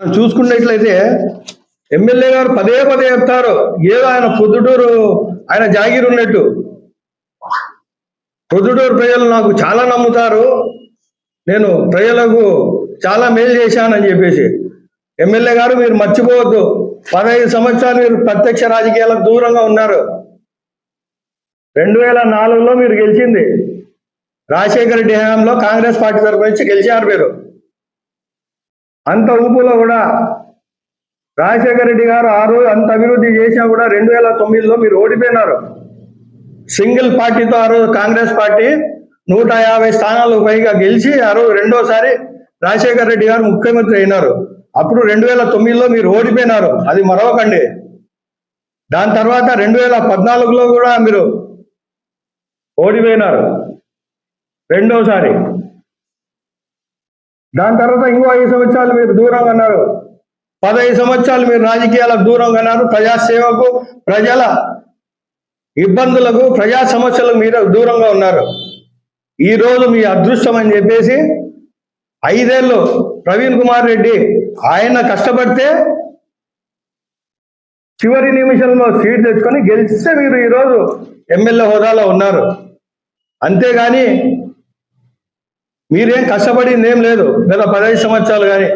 మనం చూసుకున్నట్లయితే ఎమ్మెల్యే గారు పదే పదే చెప్తారు ఏదో ఆయన పొద్దుటూరు ఆయన జాగీర్ ఉన్నట్టు. పొద్దుటూరు ప్రజలు నాకు చాలా నమ్ముతారు నేను ప్రజలకు చాలా మేలు చేశానని చెప్పేసి. ఎమ్మెల్యే గారు మీరు మర్చిపోవద్దు. పదహైదు సంవత్సరాలు మీరు ప్రత్యక్ష రాజకీయాలకు దూరంగా ఉన్నారు. రెండు వేల నాలుగులో మీరు గెలిచింది. రాజశేఖర రెడ్డి హయాంలో కాంగ్రెస్ పార్టీ తరపు నుంచి గెలిచారు మీరు. అంత ఊపులో కూడా రాజశేఖర రెడ్డి గారు ఆ రోజు అంత అభివృద్ధి చేసినా కూడా రెండు వేల తొమ్మిదిలో మీరు ఓడిపోయినారు. సింగిల్ పార్టీతో ఆ రోజు కాంగ్రెస్ పార్టీ నూట యాభై స్థానాలు పైగా గెలిచి ఆ రోజు రెండోసారి రాజశేఖర రెడ్డి గారు ముఖ్యమంత్రి అయినారు. అప్పుడు రెండు వేల తొమ్మిదిలో మీరు ఓడిపోయినారు. అది మరవకండి. దాని తర్వాత రెండు వేల పద్నాలుగులో కూడా మీరు ఓడిపోయినారు. రెండోసారి దాని తర్వాత ఇంకో ఐదు సంవత్సరాలు మీరు దూరంగా ఉన్నారు. పదహైదు సంవత్సరాలు మీరు రాజకీయాలకు దూరంగా ఉన్నారు. ప్రజాసేవకు ప్రజల ఇబ్బందులకు ప్రజా సమస్యలకు మీరు దూరంగా ఉన్నారు. ఈ రోజు మీ అదృష్టం అని చెప్పేసి ఐదేళ్ళు ప్రవీణ్ కుమార్ రెడ్డి ఆయన కష్టపడితే చివరి నిమిషంలో సీట్ తెచ్చుకొని గెలిస్తే మీరు ఈరోజు ఎమ్మెల్యే హోదాలో ఉన్నారు. అంతేగాని మీరేం కష్టపడింది ఏం లేదు గత పదహైదు సంవత్సరాలు కానీ